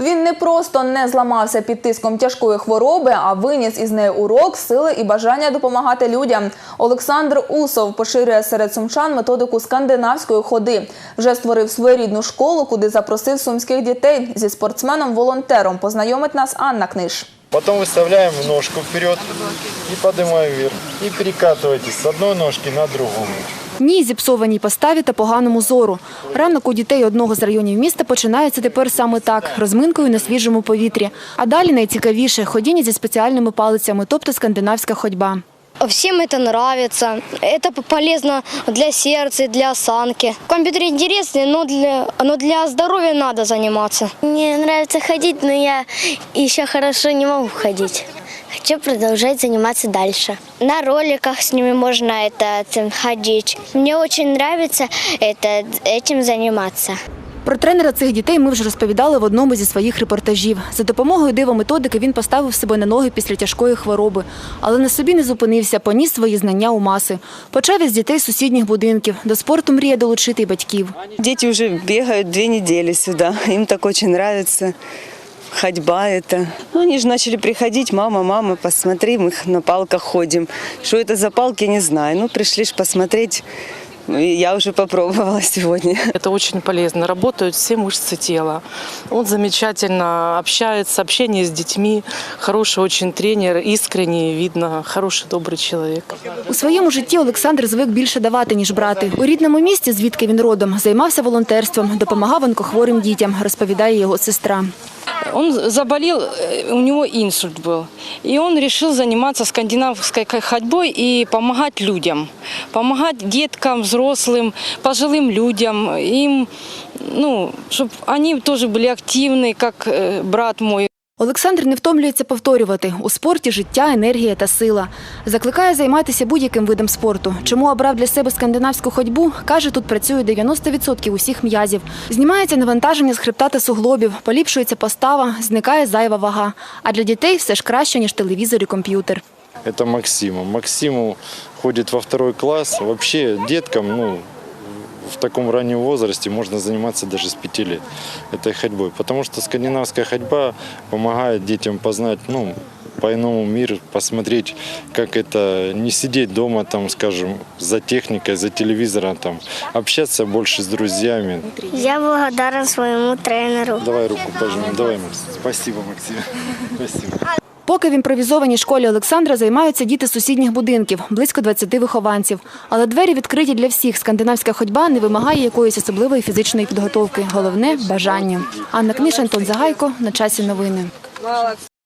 Він не просто не зламався під тиском тяжкої хвороби, а виніс із неї урок, сили і бажання допомагати людям. Олександр Усов поширює серед сумчан методику скандинавської ходи. Вже створив своєрідну школу, куди запросив сумських дітей. Зі спортсменом-волонтером познайомить нас Анна Книж. Потом выставляем ножку вперед и поднимаем вверх. И перекатывайтесь с одной ножки на другую. Ні, зіпсованій поставі та поганому зору. Ранок у дітей одного з районів міста починається тепер саме так – розминкою на свіжому повітрі. А далі найцікавіше – ходіння зі спеціальними палицями, тобто скандинавська ходьба. Всем это нравится. Это полезно для сердца, и для осанки. Компьютер интересный, но для, но для здоровья надо заниматься. Мне нравится ходить, но я еще хорошо не могу ходить. Хочу продолжать заниматься дальше. На роликах с ними можно это этим ходить. Мне очень нравится это, этим заниматься. Про тренера цих дітей ми вже розповідали в одному зі своїх репортажів. За допомогою дивометодики він поставив себе на ноги після тяжкої хвороби. Але на собі не зупинився, поніс свої знання у маси. Почав із дітей сусідніх будинків. До спорту мріє долучити й батьків. Дети уже бегают две недели сюда. Им так очень нравится. Ходьба это. Ну, они же начали приходить, мама, мама, посмотри, мы на палках ходим. Что это за палки, не знаю. Ну, пришли ж посмотреть. Ну, и Я уже попробовала сегодня. Это очень полезно. Работают все мышцы тела. Он замечательно общается, общение с детьми. Хороший очень тренер, искренний, видно, хороший, добрый человек. У своєму житті Олександр звик більше давати, ніж брати. У рідному місті, звідки він родом, займався волонтерством, допомагав онкохворим дітям, розповідає його сестра. Он заболел, э, у него инсульт был. И он решил заниматься скандинавской ходьбой и помогать людям. Помогать деткам, взрослым, пожилым людям. Им, ну, чтобы они тоже были активны, как э, брат мой. Олександр не втомлюється повторювати – у спорті життя, енергія та сила. Закликає займатися будь-яким видом спорту. Чому обрав для себе скандинавську ходьбу? Каже, тут працює 90% усіх м'язів. Знімається навантаження з хребта та суглобів, поліпшується постава, зникає зайва вага. А для дітей все ж краще, ніж телевізор і комп'ютер. Это Максиму. Максиму ходит во второй класс. Вообще деткам, ну, в таком раннем возрасте можно заниматься даже с 5 лет этой ходьбой. Потому что скандинавская ходьба помогает детям познать, ну, по-иному мир, посмотреть, как это не сидеть дома, там, скажем, за техникой, за телевизором, там, общаться больше с друзьями. Я благодарен своему тренеру. Давай руку пожмем. Давай, Максим. Спасибо, Максим. Спасибо. Поки в імпровізованій школі Олександра займаються діти сусідніх будинків, близько 20 вихованців. Але двері відкриті для всіх. Скандинавська ходьба не вимагає якоїсь особливої фізичної підготовки. Головне – бажання. Анна Книж, Антон Загайко. На часі новини.